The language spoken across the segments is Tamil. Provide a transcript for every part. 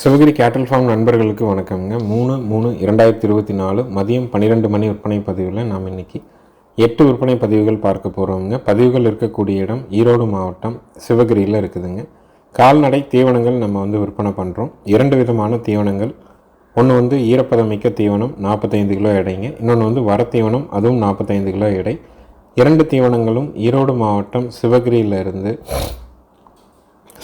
சிவகிரி கேட்டல் ஃபார்ம் நண்பர்களுக்கு வணக்கம்ங்க. மூணு மூணு இரண்டாயிரத்தி இருபத்தி நாலு மதியம் பன்னிரெண்டு மணி விற்பனை பதிவில் நாம் இன்னைக்கு எட்டு விற்பனை பதிவுகள் பார்க்க போகிறோங்க பதிவுகள் இருக்கக்கூடிய இடம் ஈரோடு மாவட்டம் சிவகிரியில் இருக்குதுங்க. கால்நடை தீவனங்கள் நம்ம வந்து விற்பனை பண்ணுறோம் இரண்டு விதமான தீவனங்கள். ஒன்று வந்து ஈரப்பதமிக்க தீவனம் நாற்பத்தைந்து கிலோ எடைங்க. இன்னொன்று வந்து வர தீவனம் அதுவும் நாற்பத்தைந்து கிலோ எடை. இரண்டு தீவனங்களும் ஈரோடு மாவட்டம் சிவகிரியில் இருந்து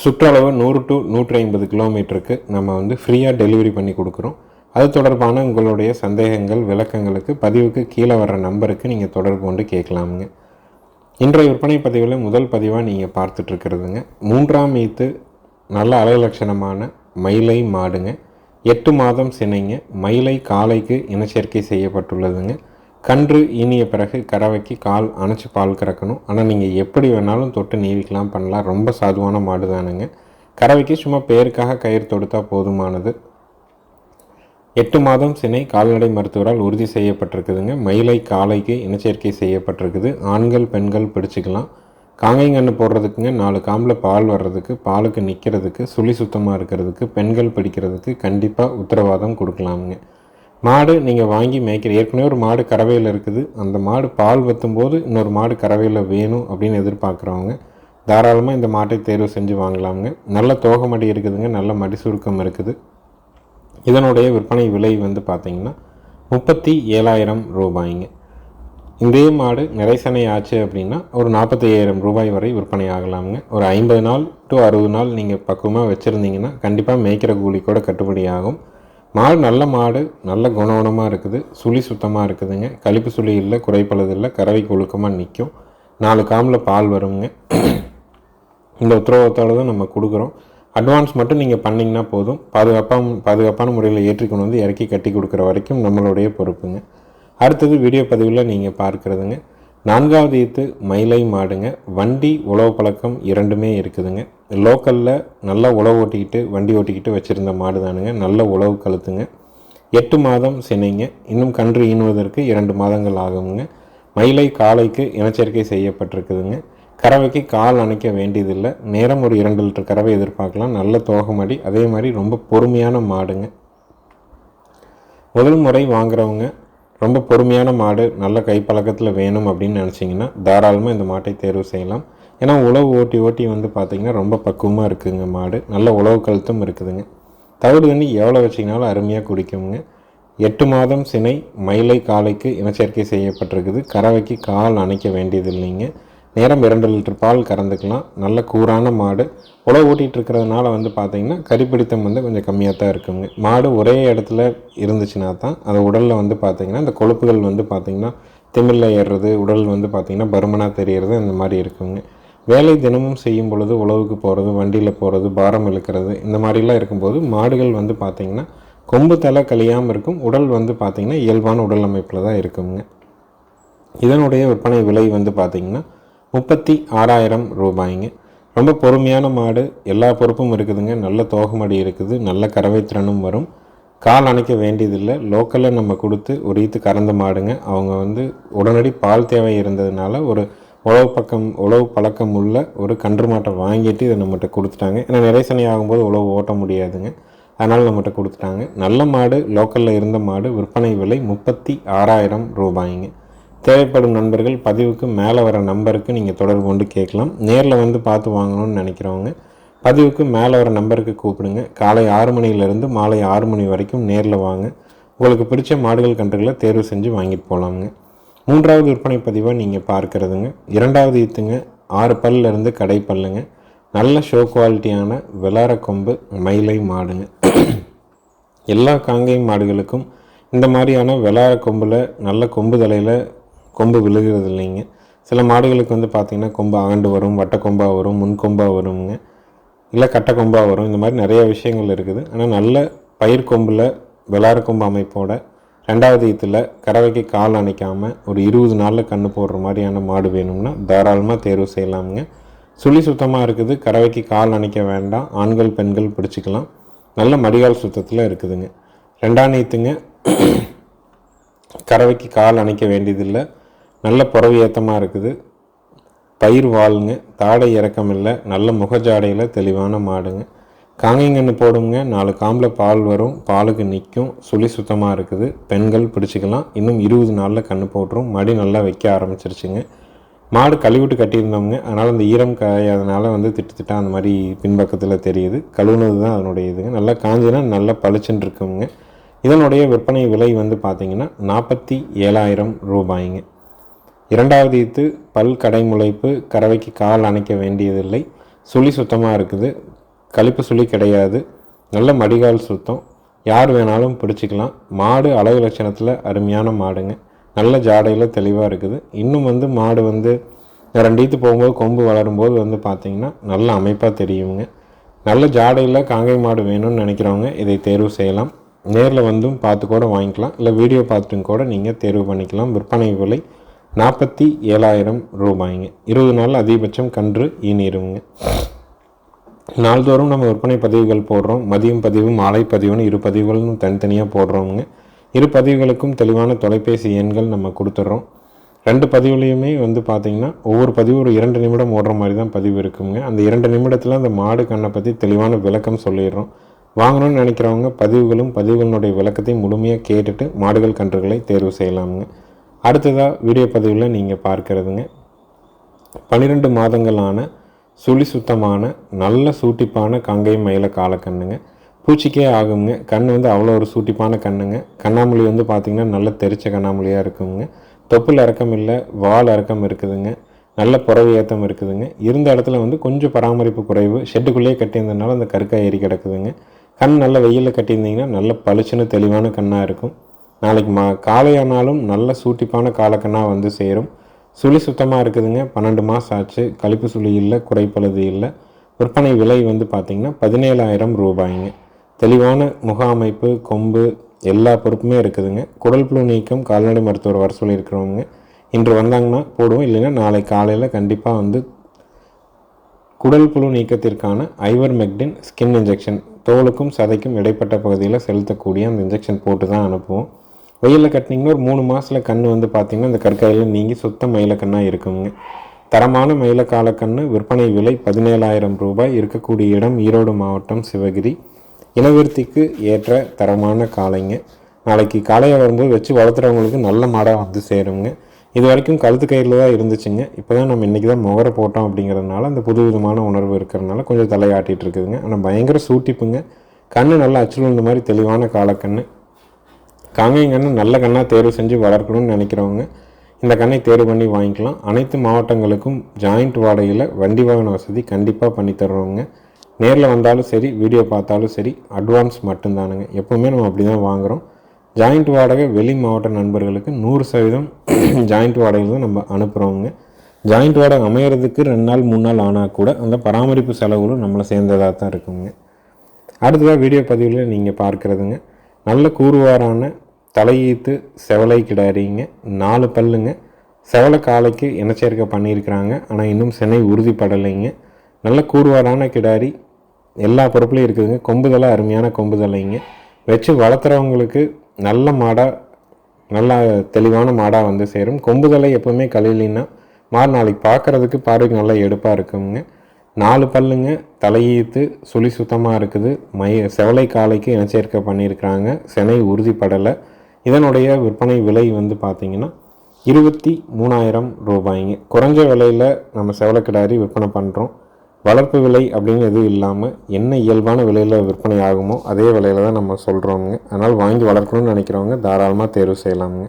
சுற்றளவு நூறு டு நூற்றி ஐம்பது கிலோமீட்டருக்கு நம்ம வந்து ஃப்ரீயாக டெலிவரி பண்ணி கொடுக்குறோம். அது தொடர்பான உங்களுடைய சந்தேகங்கள் விளக்கங்களுக்கு பதிவுக்கு கீழே வர்ற நம்பருக்கு நீங்கள் தொடர்பு கொண்டு கேட்கலாமுங்க. இன்றைய விற்பனை பதிவில் முதல் பதிவாக நீங்கள் பார்த்துட்ருக்கிறதுங்க மூன்றாம் ஈத்து நல்ல அலைலட்சணமான மயிலை மாடுங்க. எட்டு மாதம் சினைங்க. மயிலை காலைக்கு இனச்சேர்க்கை செய்யப்பட்டுள்ளதுங்க. கன்று ஈனிய பிறகு கறவைக்கு கால் அணைச்சி பால் கறக்கணும். ஆனால் நீங்கள் எப்படி வேணாலும் தொட்டு நீவிக்கலாம் பண்ணலாம். ரொம்ப சாதுவான மாடு தானுங்க. கறவைக்கு சும்மா பேருக்காக கயிறு தொடுத்தா போதுமானது. எட்டு மாதம் சினை கால்நடை மருத்துவரால் உறுதி செய்யப்பட்டிருக்குதுங்க. மயிலை காலைக்கு இனச்சேர்க்கை செய்யப்பட்டிருக்குது. ஆண்கள் பெண்கள் பிடிச்சிக்கலாம். காங்கைங்கன்று போடுறதுக்குங்க. நாலு காம்பில் பால் வர்றதுக்கு பாலுக்கு நிற்கிறதுக்கு சுழி சுத்தமாக இருக்கிறதுக்கு பெண்கள் பிடிக்கிறதுக்கு கண்டிப்பாக உத்தரவாதம் கொடுக்கலாமுங்க. மாடு நீங்கள் வாங்கி மேய்க்கிற ஏற்கனவே ஒரு மாடு கறவையில் இருக்குது. அந்த மாடு பால் வத்தும்போது இன்னொரு மாடு கறவையில் வேணும் அப்படின்னு எதிர்பார்க்குறவங்க தாராளமாக இந்த மாட்டை தேர்வு செஞ்சு வாங்கலாமுங்க. நல்ல தோகை மடி இருக்குதுங்க நல்ல மடி சுருக்கம் இருக்குது. இதனுடைய விற்பனை விலை வந்து பார்த்திங்கன்னா முப்பத்தி ஏழாயிரம் ரூபாய்ங்க. இதே மாடு நிறைசனை ஆச்சு அப்படின்னா ஒரு நாற்பத்தி ஐயாயிரம் ரூபாய் வரை விற்பனை ஆகலாமுங்க. ஒரு ஐம்பது நாள் டு அறுபது நாள் நீங்கள் பக்குவமாக வச்சுருந்தீங்கன்னா கண்டிப்பாக மேய்க்கிற கூலி கூட கட்டுப்படி ஆகும். மாடு நல்ல மாடு நல்ல குணகுணமாக இருக்குது சுழி சுத்தமாக இருக்குதுங்க. கழிப்பு சுழி இல்லை குறைப்பளது இல்லை கறவை ஒழுக்கமாக நிற்கும் நாலு காமில் பால் வருங்க. இந்த உத்தரவாதத்தோடு தான் நம்ம கொடுக்குறோம். அட்வான்ஸ் மட்டும் நீங்கள் பண்ணிங்கன்னா போதும். பாதுகாப்பாக பாதுகாப்பான முறையில் ஏற்றிக்கொண்டு வந்து இறக்கி கட்டி கொடுக்குற வரைக்கும் நம்மளுடைய பொறுப்புங்க. அடுத்தது வீடியோ பதிவில் நீங்கள் பார்க்குறதுங்க. நான்காவது ஈத்து மயிலை மாடுங்க. வண்டி உழவு பழக்கம் இரண்டுமே இருக்குதுங்க. லோக்கலில் நல்லா உழவு ஓட்டிக்கிட்டு வண்டி ஓட்டிக்கிட்டு வச்சுருந்த மாடு தானுங்க நல்ல உழவு கழுத்துங்க. எட்டு மாதம் சினைங்க இன்னும் கன்று ஈனுவதற்கு இரண்டு மாதங்கள் ஆகுங்க. மயிலை காலைக்கு இனச்சேர்க்கை செய்யப்பட்டிருக்குதுங்க. கறவைக்கு கால் அணைக்க வேண்டியதில்லை. நேரம் ஒரு இரண்டு லிட்டர் கறவை எதிர்பார்க்கலாம். நல்ல தோகமடி அதே மாதிரி ரொம்ப பொறுமையான மாடுங்க. முதல் முறை வாங்குறவங்க ரொம்ப பொறுமையான மாடு நல்ல கைப்பழக்கத்தில் வேணும் அப்படின்னு நினச்சிங்கன்னா தாராளமாக இந்த மாட்டை தேர்வு செய்யலாம். ஏன்னா உழவு ஓட்டி ஓட்டி வந்து பார்த்திங்கன்னா ரொம்ப பக்குவமாக இருக்குதுங்க மாடு. நல்ல உழவு கழுத்தும் இருக்குதுங்க. தவிடு தண்ணி எவ்வளோ வச்சிங்கனாலும் அருமையாக குடிக்குங்க. எட்டு மாதம் சினை மயிலை காலைக்கு இனச்சேர்க்கை செய்யப்பட்டிருக்குது. கறவைக்கு கால் அணைக்க வேண்டியது இல்லைங்க நேரம் இரண்டு லிட்டர் பால் கறந்துக்கலாம். நல்ல கூரான மாடு. உழவு ஓட்டிகிட்டு இருக்கிறதுனால வந்து பார்த்திங்கன்னா கறிப்பிடித்தம் வந்து கொஞ்சம் கம்மியாக தான் இருக்குங்க. மாடு ஒரே இடத்துல இருந்துச்சுன்னா தான் அது உடலில் வந்து பார்த்திங்கன்னா இந்த கொழுப்புகள் வந்து பார்த்திங்கன்னா திமிழில் ஏறுறது உடல் வந்து பார்த்திங்கன்னா பருமனாக தெரியறது அந்த மாதிரி இருக்குங்க. வேலை தினமும் செய்யும் பொழுது உழவுக்கு போகிறது வண்டியில் போகிறது பாரம் இழுக்கிறது இந்த மாதிரிலாம் இருக்கும்போது மாடுகள் வந்து பார்த்திங்கன்னா கொம்பு தலை கழியாமல் இருக்கும். உடல் வந்து பார்த்திங்கன்னா இயல்பான உடல் அமைப்பில் தான் இருக்குங்க. இதனுடைய விற்பனை விலை வந்து பார்த்திங்கன்னா முப்பத்தி ஆறாயிரம் ரூபாய்ங்க. ரொம்ப பொறுமையான மாடு. எல்லா பொறுப்பும் இருக்குதுங்க. நல்ல தோகமடி இருக்குது. நல்ல கறவை திறனும் வரும். கால் அணைக்க வேண்டியதில்லை. லோக்கலில் நம்ம கொடுத்து ஒரு ஈத்து கறந்த மாடுங்க. அவங்க வந்து உடனடி பால் தேவை இருந்ததுனால ஒரு உழவு பக்கம் உழவு பழக்கம் உள்ள ஒரு கன்று மாட்டை வாங்கிட்டு இதை நம்மகிட்ட கொடுத்துட்டாங்க. ஏன்னா நிறைசனை ஆகும்போது உழவு ஓட்ட முடியாதுங்க. அதனால் நம்மகிட்ட கொடுத்துட்டாங்க. நல்ல மாடு லோக்கலில் இருந்த மாடு விற்பனை விலை முப்பத்தி ஆறாயிரம் ரூபாய்ங்க. தேவைப்படும் நண்பர்கள் பதிவுக்கு மேலே வர நம்பருக்கு நீங்கள் தொடர்பு கொண்டு கேட்கலாம். நேரில் வந்து பார்த்து வாங்கணும்னு நினைக்கிறவங்க பதிவுக்கு மேலே வர நம்பருக்கு கூப்பிடுங்க. காலை ஆறு மணியிலேருந்து மாலை ஆறு மணி வரைக்கும் நேரில் வாங்க. உங்களுக்கு பிடிச்ச மாடுகள் கன்றுகளை தேர்வு செஞ்சு வாங்கிட்டு போகலாமுங்க மூன்றாவது விற்பனை பதிவாக நீங்கள் பார்க்குறதுங்க. இரண்டாவது ஈத்துங்க ஆறு பல்லிருந்து கடை பல்லுங்க. நல்ல ஷோ குவாலிட்டியான விளார கொம்பு மயிலை மாடுங்க. எல்லா காங்கை மாடுகளுக்கும் இந்த மாதிரியான விளார கொம்பில் நல்ல கொம்பு தலையில் கொம்பு விழுகிறது இல்லைங்க. சில மாடுகளுக்கு வந்து பார்த்திங்கன்னா கொம்பு ஆண்டு வரும் வட்ட கொம்பாக வரும் முன் கொம்பாக வருங்க. இல்லை கட்டை கொம்பாக வரும் இந்த மாதிரி நிறைய விஷயங்கள் இருக்குது. ஆனால் நல்ல பயிர் கொம்பில் விளார கொம்பு அமைப்போட ரெண்டாவது இதில் கறவைக்கு கால் அணைக்காமல் ஒரு இருபது நாளில் கன்று போடுற மாதிரியான மாடு வேணும்னா தாராளமாக தேர்வு செய்யலாமுங்க. சுழி சுத்தமாக இருக்குது. கறவைக்கு கால் அணைக்க வேண்டாம். ஆண்கள் பெண்கள் பிடிச்சிக்கலாம். நல்ல மடிகால் சுத்தத்தில் இருக்குதுங்க. ரெண்டாம் நீத்துங்க கறவைக்கு கால் அணைக்க வேண்டியதில்லை. நல்ல புறவு ஏத்தமாக இருக்குது. பயிர் வாளுங்க தாடை இறக்கம் இல்லை நல்ல முகஜாடையில் தெளிவான மாடுங்க. காங்கைங்கன்று போடுங்க. நாலு காம்பில் பால் வரும். பாலுக்கு நிற்கும் சுழி சுத்தமாக இருக்குது. பெண்கள் பிடிச்சிக்கலாம். இன்னும் இருபது நாளில் கன்று போட்டுரும். மடி நல்லா வைக்க ஆரம்பிச்சிருச்சுங்க. மாடு கழுவிட்டு கட்டியிருந்தோம்ங்க. அதனால் அந்த ஈரம் காயாதனால வந்து திட்டு திட்டா அந்த மாதிரி பின்பக்கத்தில் தெரியுது. கழுவுனது தான் அதனுடைய இதுங்க. நல்லா காஞ்சினா நல்லா பளிச்சுன்னு இருக்குங்க. இதனுடைய விற்பனை விலை வந்து பார்த்திங்கன்னா நாற்பத்தி ஏழாயிரம் ரூபாய்ங்க. இரண்டாவது ஈத்து பல் கடைமுளைப்பு கறவைக்கு கால் அணைக்க வேண்டியதில்லை. சுழி சுத்தமாக இருக்குது. கழிப்பு சுழி கிடையாது. நல்ல மடிகால் சுத்தம். யார் வேணாலும் பிடிச்சிக்கலாம். மாடு அழகு லட்சணத்தில் அருமையான மாடுங்க. நல்ல ஜாடையில் தெளிவாக இருக்குது. இன்னும் வந்து மாடு வந்து ரெண்டு ஈத்து போகும்போது கொம்பு வளரும்போது வந்து பார்த்திங்கன்னா நல்ல அமைப்பாக தெரியுங்க. நல்ல ஜாடையில் காங்கை மாடு வேணும்னு நினைக்கிறவங்க இதை தேர்வு செய்யலாம். நேரில் வந்தும் பார்த்து கூட வாங்கிக்கலாம். இல்லை வீடியோ பார்த்துட்டும் கூட நீங்கள் தேர்வு பண்ணிக்கலாம். விற்பனை விலை நாற்பத்தி ஏழாயிரம் ரூபாய்ங்க. இருபது நாள் அதிகபட்சம் கன்று ஈனிருவுங்க நாள்தோறும் நம்ம விற்பனை பதிவுகள் போடுறோம். மதியம் பதிவு மாலை பதிவுன்னு இரு பதிவுகள்னு தனித்தனியாக போடுறோங்க இரு பதிவுகளுக்கும் தெளிவான தொலைபேசி எண்கள் நம்ம கொடுத்துட்றோம் ரெண்டு பதிவுலேயுமே வந்து பார்த்திங்கன்னா ஒவ்வொரு பதிவு ஒரு இரண்டு நிமிடம் ஓடுற மாதிரி தான் பதிவு இருக்குங்க. அந்த இரண்டு நிமிடத்தில் அந்த மாடு கண்ணை பற்றி தெளிவான விளக்கம் சொல்லிடுறோம். வாங்கணும்னு நினைக்கிறவங்க பதிவுகளும் பதிவுகளினுடைய விளக்கத்தை முழுமையாக கேட்டுட்டு மாடுகள் கன்றுகளை தேர்வு செய்யலாமுங்க. அடுத்ததாக வீடியோ பதிவில் நீங்கள் பார்க்கறதுங்க. பன்னிரெண்டு மாதங்களான சுழி சுத்தமான நல்ல சூட்டிப்பான கங்கை மயில காலக்கண்ணுங்க பூச்சிக்கே ஆகுங்க. கண் வந்து அவ்வளோ ஒரு சூட்டிப்பான கண்ணுங்க. கண்ணாமொழி வந்து பார்த்திங்கன்னா நல்ல தெரிச்ச கண்ணாமொழியாக இருக்குங்க. தொப்புள் இறக்கம் இல்லை வால் இறக்கம் இருக்குதுங்க. நல்ல புறவு ஏற்றம் இருக்குதுங்க. இருந்த இடத்துல வந்து கொஞ்சம் பராமரிப்பு குறைவு. ஷெட்டுக்குள்ளேயே கட்டியிருந்ததுனால அந்த கருக்காய் ஏறி கிடக்குதுங்க. கண் நல்ல வெயிலில் கட்டியிருந்தீங்கன்னா நல்ல பளிச்சுன்னு தெளிவான கண்ணாக இருக்கும். நாளைக்கு மா காலையானாலும் நல்ல சூட்டிப்பான காலக்கண்ணாக வந்து சேரும். சுழி சுத்தமாக இருக்குதுங்க. பன்னெண்டு மாதம் ஆச்சு. கழிப்பு சுழி இல்லை குறைப்பழுது இல்லை. விற்பனை விலை வந்து பார்த்திங்கன்னா பதினேழாயிரம் ரூபாய்ங்க. தெளிவான முக அமைப்பு கொம்பு எல்லா பொறுப்புமே இருக்குதுங்க. குடல் புழு நீக்கம் கால்நடை மருத்துவர் வர சொல்லியிருக்கிறவங்க. இன்று வந்தாங்கன்னா போடுவோம். இல்லைன்னா நாளை காலையில் கண்டிப்பாக வந்து குடல் புழு நீக்கத்திற்கான ஐவர் மெக்டின் ஸ்கின் இன்ஜெக்ஷன் தோலுக்கும் சதைக்கும் இடைப்பட்ட பகுதியில் செலுத்தக்கூடிய அந்த இன்ஜெக்ஷன் போட்டு தான் அனுப்புவோம். வெயிலில் கட்டினீங்கன்னா ஒரு மூணு மாதத்தில் கண் வந்து பார்த்திங்கன்னா இந்த கற்காயில் நீங்கி சுத்த மயிலக்கண்ணாக இருக்குங்க. தரமான மயிலக்காலக்கண்ணு விற்பனை விலை பதினேழாயிரம் ரூபாய் இருக்கக்கூடிய இடம் ஈரோடு மாவட்டம் சிவகிரி. இனவிருத்திக்கு ஏற்ற தரமான காளைங்க. நாளைக்கு காளையை வரும்போது வச்சு வளர்த்துறவங்களுக்கு நல்ல மாடாக வந்து சேருங்க. இது வரைக்கும் கழுத்து கயிறில் தான் இருந்துச்சுங்க. இப்போ தான் நம்ம இன்றைக்கி தான் முகரை போட்டோம் அப்படிங்கிறதுனால அந்த புது விதமான உணர்வு இருக்கிறதுனால கொஞ்சம் தலையாட்டிகிட்டு இருக்குதுங்க. ஆனால் பயங்கர சூட்டிப்புங்க. கண்ணு நல்லா அச்சுள் மாதிரி தெளிவான காலக்கண்ணு காங்கைங்கன்னு நல்ல கண்ணாக தேர்வு செஞ்சு வளர்க்கணும்னு நினைக்கிறவங்க இந்த கண்ணை தேர்வு பண்ணி வாங்கிக்கலாம். அனைத்து மாவட்டங்களுக்கும் ஜாயிண்ட் வாடகையில் வண்டி வாகன வசதி கண்டிப்பாக பண்ணி தர்றோங்க நேரில் வந்தாலும் சரி வீடியோ பார்த்தாலும் சரி அட்வான்ஸ் மட்டும்தானுங்க. எப்போவுமே நம்ம அப்படி தான் வாங்குகிறோம் ஜாயிண்ட் வாடகை வெளி மாவட்ட நண்பர்களுக்கு நூறு சதவீதம் ஜாயிண்ட் வாடகையில் தான் நம்ம அனுப்புகிறோங்க ஜாயிண்ட் வாடகை அமையிறதுக்கு ரெண்டு நாள் மூணு நாள் ஆனால் கூட அந்த பராமரிப்பு செலவுகளும் நம்மளை சேர்ந்ததாக தான் இருக்குங்க. அடுத்ததாக வீடியோ பதிவில் நீங்கள் பார்க்குறதுங்க. நல்ல கூறுவாரான தலையீத்து செவலை கிடாரிங்க நாலு பல்லுங்க. செவலை காலைக்கு இனச்சேர்க்கை பண்ணியிருக்கிறாங்க. ஆனால் இன்னும் சென்னை உறுதிப்படலைங்க. நல்ல கூறுவாரான கிடாரி. எல்லா பொறுப்புலையும் இருக்குதுங்க. கொம்புதலை அருமையான கொம்புதலைங்க. வச்சு வளர்த்துறவங்களுக்கு நல்ல மாடாக நல்ல தெளிவான மாடாக வந்து சேரும். கொம்புதலை எப்போவுமே கலையிலின்னா மாறு நாளைக்கு பார்க்குறதுக்கு பார்வைக்கு நல்லா எடுப்பாக இருக்குங்க. நாலு பல்லுங்க. தலையீத்து சுழி சுத்தமாக இருக்குது. மை செவலை காலைக்கு இனச்சேர்க்கை பண்ணியிருக்கிறாங்க. செனை உறுதிப்படலை. இதனுடைய விற்பனை விலை வந்து பார்த்திங்கன்னா இருபத்தி மூணாயிரம் ரூபாய்ங்க. குறைஞ்ச விலையில் நம்ம செவலக்கிடாரி விற்பனை பண்ணுறோம் வளர்ப்பு விலை அப்படின்னு எதுவும் இல்லாமல் என்ன இயல்பான விலையில் விற்பனை ஆகுமோ அதே விலையில் தான் நம்ம சொல்கிறோங்க அதனால் வாங்கி வளர்க்கணும்னு நினைக்கிறவங்க தாராளமாக தேர்வு செய்யலாமுங்க.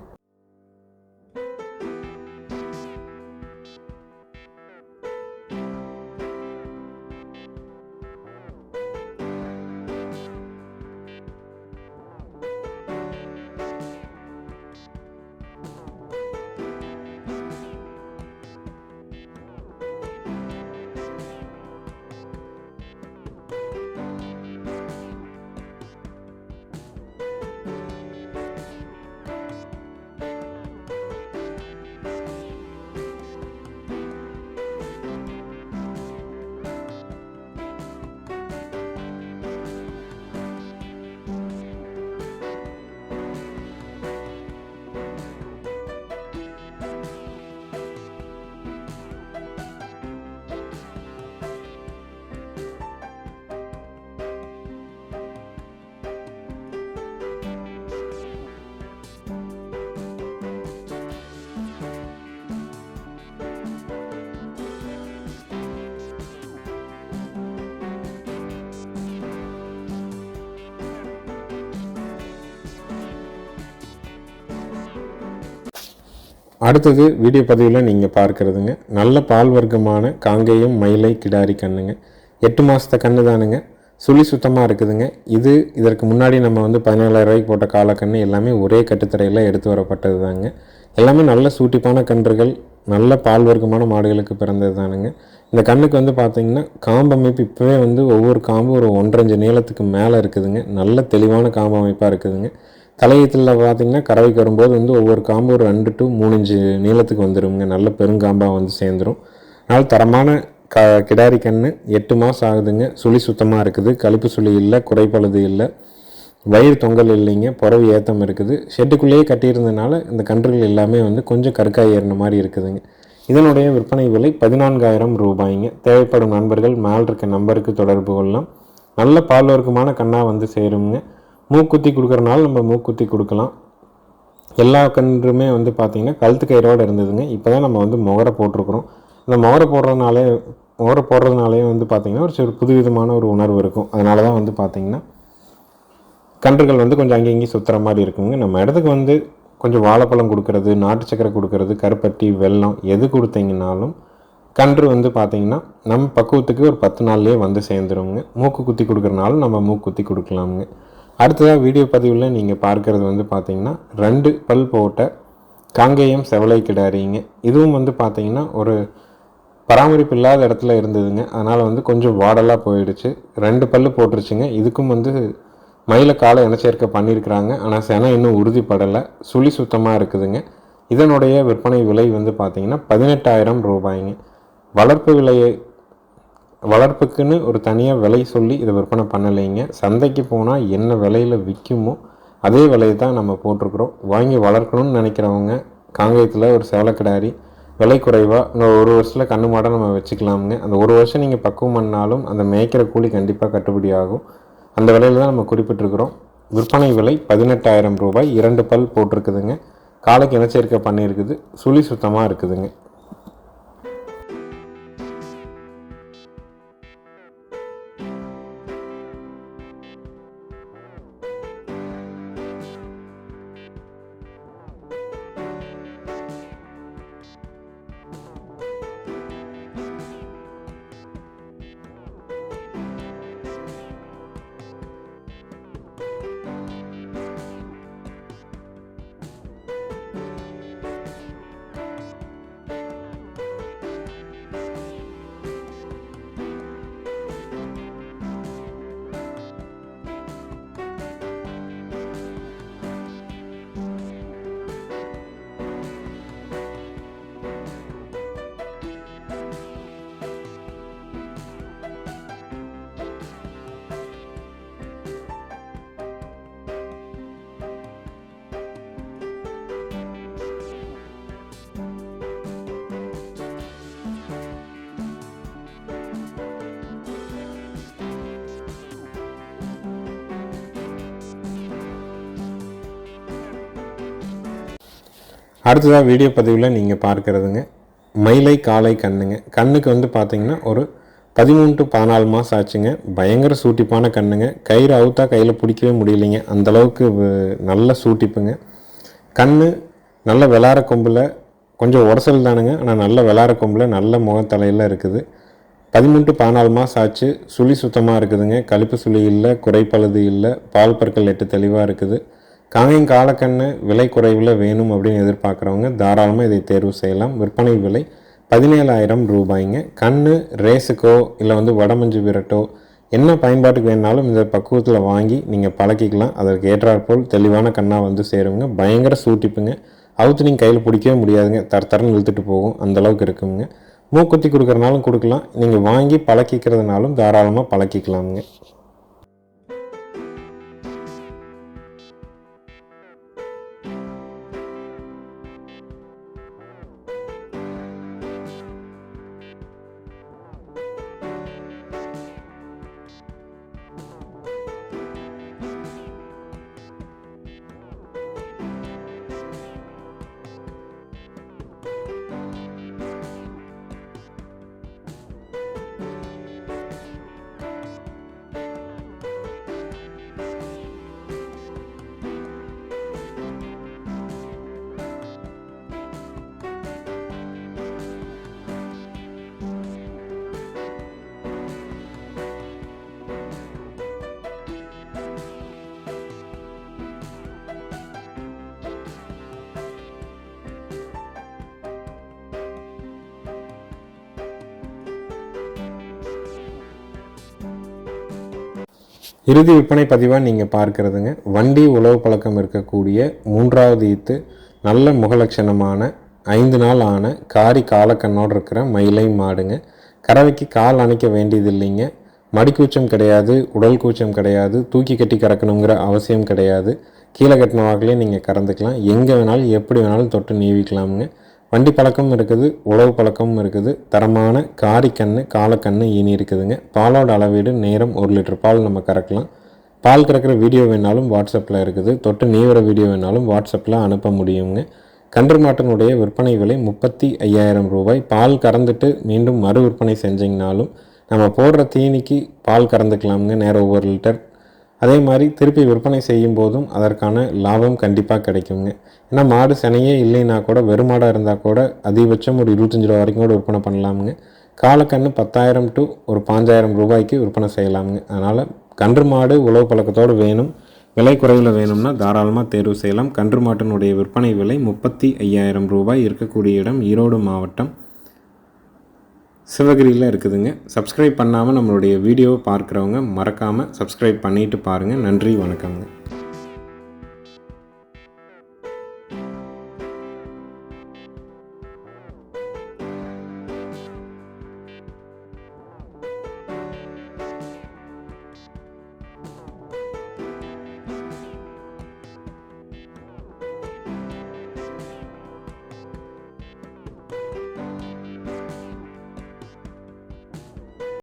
அடுத்தது வீடியோ பதிவில் நீங்கள் பார்க்குறதுங்க. நல்ல பால் வர்க்கமான காங்கேயம் மயிலை கிடாரி கண்ணுங்க. எட்டு மாதத்த கண்ணு தானுங்க. சுழி சுத்தமாக இருக்குதுங்க. இது இதற்கு முன்னாடி நம்ம வந்து பதினேழாயிரம் ரூபாய்க்கு போட்ட காலக்கன்று எல்லாமே ஒரே கட்டுத்தரையில் எடுத்து வரப்பட்டது தாங்க எல்லாமே நல்ல சூட்டிப்பான கன்றுகள் நல்ல பால் வர்க்கமான மாடுகளுக்கு பிறந்தது தானுங்க. இந்த கண்ணுக்கு வந்து பார்த்திங்கன்னா காம்பு அமைப்பு இப்போவே வந்து ஒவ்வொரு காம்பும் ஒரு ஒன்றரை நீளத்துக்கு மேலே இருக்குதுங்க. நல்ல தெளிவான காம்பு அமைப்பாக இருக்குதுங்க. தலையத்தில் பார்த்திங்கன்னா கறவைக்கு வரும்போது வந்து ஒவ்வொரு காம்பும் ஒரு ரெண்டு டு மூணு இன்ச்சு நீளத்துக்கு வந்துடுங்க நல்ல பெருங்காம்பாக வந்து சேர்ந்துடும் அதனால் தரமான க கிடாரி கன்று எட்டு மாதம் ஆகுதுங்க. சுழி சுத்தமாக இருக்குது. கழிப்பு சுழி இல்லை குறைப்பழுது இல்லை. வயிறு தொங்கல் இல்லைங்க. புறவு ஏத்தம் இருக்குது. ஷெட்டுக்குள்ளேயே கட்டியிருந்ததுனால இந்த கன்றுகள் எல்லாமே வந்து கொஞ்சம் கற்காய் ஏறின மாதிரி இருக்குதுங்க. இதனுடைய விற்பனை விலை பதினான்காயிரம் ரூபாய்ங்க. தேவைப்படும் நண்பர்கள் மேல் இருக்க நம்பருக்கு தொடர்பு கொள்ளலாம். நல்ல பால் வர்க்கமான கண்ணாக வந்து சேருங்க மூக்குத்தி கொடுக்குறனால நம்ம மூக்குத்தி கொடுக்கலாம். எல்லா கன்றுமே வந்து பார்த்திங்கன்னா கழுத்து கயிறோடு இருந்ததுங்க. இப்போ தான் நம்ம வந்து முகரை போட்டிருக்குறோம். இந்த முகரை போடுறதுனாலே முகரை போடுறதுனாலே வந்து பார்த்திங்கன்னா ஒரு சிறு புதுவிதமான ஒரு உணர்வு இருக்கும். அதனால தான் வந்து பார்த்திங்கன்னா கன்றுகள் வந்து கொஞ்சம் அங்கேயும் இங்கேயும் சுற்றுற மாதிரி இருக்குங்க. நம்ம இடத்துக்கு வந்து கொஞ்சம் வாழைப்பழம் கொடுக்கறது நாட்டு சக்கரை கொடுக்கறது கருப்பட்டி வெல்லம் எது கொடுத்தீங்கனாலும் கன்று வந்து பார்த்திங்கன்னா நம்ம பக்குவத்துக்கு ஒரு பத்து நாள்லேயே வந்து சேர்ந்துருவோங்க மூக்கு குத்தி கொடுக்குறனாலும் நம்ம மூக்கு குத்தி கொடுக்கலாமுங்க. அடுத்ததாக வீடியோ பதிவில் நீங்கள் பார்க்குறது வந்து பார்த்திங்கன்னா ரெண்டு பல் போட்ட காங்கேயம் செவலை கிடாரிங்க. இதுவும் வந்து பார்த்திங்கன்னா ஒரு பராமரிப்பு இல்லாத இடத்துல இருந்ததுங்க. அதனால் வந்து கொஞ்சம் வாடலாக போயிடுச்சு. ரெண்டு பல் போட்டுருச்சுங்க. இதுக்கும் வந்து மயில காலை இனச்சேர்க்கை பண்ணியிருக்கிறாங்க ஆனால் செனை இன்னும் உறுதிப்படலை. சுழி சுத்தமாக இருக்குதுங்க. இதனுடைய விற்பனை விலை வந்து பார்த்திங்கன்னா பதினெட்டாயிரம் ரூபாய்ங்க. வளர்ப்பு விலையை வளர்ப்புக்குன்னு ஒரு தனியாக விலை சொல்லி இதை விற்பனை பண்ணலைங்க. சந்தைக்கு போனால் என்ன விலையில் விற்குமோ அதே விலையை தான் நம்ம போட்டிருக்கிறோம். வாங்கி வளர்க்கணும்னு நினைக்கிறவங்க காங்கேயத்தில் ஒரு சேவலக்கிடாரி விலை குறைவாக இன்னும் ஒரு வருஷத்தில் கண்ணு மாட நம்ம வச்சுக்கலாமுங்க. அந்த ஒரு வருஷம் நீங்கள் பக்குவம் பண்ணாலும் அந்த மேய்க்கிற கூலி கண்டிப்பாக கட்டுப்படி ஆகும். அந்த விலையில் தான் நம்ம குறிப்பிட்டிருக்கிறோம். விற்பனை விலை பதினெட்டாயிரம் ரூபாய் இரண்டு பல் போட்டிருக்குதுங்க. காலைக்கு இனச்சேர்க்கை பண்ணியிருக்குது. சுழி சுத்தமாக இருக்குதுங்க. அடுத்ததாக வீடியோ பதிவில் நீங்கள் பார்க்குறதுங்க. மயிலை காலை கண்ணுங்க. கண்ணுக்கு வந்து பார்த்தீங்கன்னா ஒரு பதிமூணு டு பதினாலு மாதம் ஆச்சுங்க. பயங்கர சூட்டிப்பான கண்ணுங்க. கயிறு அவுத்தா கையில் பிடிக்கவே முடியலைங்க. அந்தளவுக்கு நல்ல சூட்டிப்புங்க. கண் நல்ல விளாட கொம்பில் கொஞ்சம் உடசல் தானுங்க. ஆனால் நல்ல விளாட கொம்பில் நல்ல முகத்தலையில் இருக்குது. பதிமூணு டு பதினாலு மாதம் ஆச்சு. சுழி சுத்தமாக இருக்குதுங்க. கழிப்பு சுழி இல்லை குறைப்பழுது இல்லை பால் பற்கள் எட்டு தெளிவாக இருக்குது. காயம் காலக்கண்ணு விலை குறைவில் வேணும் அப்படின்னு எதிர்பார்க்குறவங்க தாராளமாக இதை தேர்வு செய்யலாம். விற்பனை விலை பதினேழாயிரம் ரூபாய்ங்க. கண் ரேஸுக்கோ இல்லை வந்து வடமஞ்சு விரட்டோ என்ன பயன்பாட்டுக்கு வேணாலும் இந்த பக்குவத்தில் வாங்கி நீங்கள் பழக்கிக்கலாம். அதற்கு ஏற்றாற்போல் தெளிவான கண்ணாக வந்து சேருங்க. பயங்கர சூட்டிப்புங்க. அவுத்து நீங்கள் கையில் பிடிக்கவே முடியாதுங்க. தர தரன்னு இழுத்துட்டு போகும். அந்தளவுக்கு இருக்குங்க. மூக்குத்தி கொடுக்குறனாலும் கொடுக்கலாம். நீங்கள் வாங்கி பழக்கிக்கிறதுனாலும் தாராளமாக பழக்கிக்கலாமுங்க. இறுதி விற்பனை பதிவாக நீங்கள் பார்க்குறதுங்க. வண்டி உழவு பழக்கம் இருக்கக்கூடிய மூன்றாவது ஈத்து நல்ல முகலட்சணமான ஐந்து நாள் ஆன காரி காலக்கண்ணோடு இருக்கிற மயிலை மாடுங்க. கறவைக்கு கால் அணைக்க வேண்டியது இல்லைங்க மடிக்கூச்சம் கிடையாது உடல் கூச்சம் கிடையாது தூக்கி கட்டி கறக்கணுங்கிற அவசியம் கிடையாது. கீழே கட்டின வாக்கிலே நீங்கள் கறந்துக்கலாம். எங்கே வேணாலும் எப்படி வேணாலும் தொட்டு நீவிக்கலாமுங்க. வண்டி பழக்கமும் இருக்குது உழவு பழக்கமும் இருக்குது. தரமான காரிக்கண்ணு காலக்கண்ணு ஈனி இருக்குதுங்க. பாலோட அளவீடு நேரம் ஒரு லிட்டர் பால் நம்ம கறக்கலாம். பால் கறக்கிற வீடியோ வேணாலும் வாட்ஸ்அப்பில் இருக்குது. தொட்டு நீவிற வீடியோ வேணாலும் வாட்ஸ்அப்பில் அனுப்ப முடியுங்க. கன்று மாட்டினுடைய விற்பனை விலை முப்பத்தி ஐயாயிரம் ரூபாய். பால் கறந்துட்டு மீண்டும் மறு விற்பனை செஞ்சிங்கனாலும் நம்ம போடுற தீனிக்கு பால் கறந்துக்கலாமுங்க. நேரம் ஒவ்வொரு லிட்டர். அதே மாதிரி திருப்பி விற்பனை செய்யும் போதும் அதற்கான லாபம் கண்டிப்பாக கிடைக்குங்க. ஏன்னா மாடு சனையே இல்லைன்னா கூட வெறுமாடாக இருந்தால் கூட அதிகபட்சம் ஒரு இருபத்தஞ்சி ரூபா வரைக்கும் கூட விற்பனை பண்ணலாமுங்க. காலக்கன்று பத்தாயிரம் டு ஒரு பாஞ்சாயிரம் ரூபாய்க்கு விற்பனை செய்யலாமுங்க. அதனால் கன்று மாடு உழவு பழக்கத்தோடு வேணும். விலை குறைவில் வேணும்னா தாராளமாக தேர்வு செய்யலாம். கன்று மாட்டினுடைய விற்பனை விலை முப்பத்தி ஐயாயிரம் ரூபாய் இருக்கக்கூடிய இடம் ஈரோடு மாவட்டம் சிவகிரியில் இருக்குதுங்க. சப்ஸ்கிரைப் பண்ணாமல் நம்மளுடைய வீடியோவை பார்க்குறவங்க மறக்காமல் சப்ஸ்கிரைப் பண்ணிவிட்டு பாருங்கள் நன்றி வணக்கங்க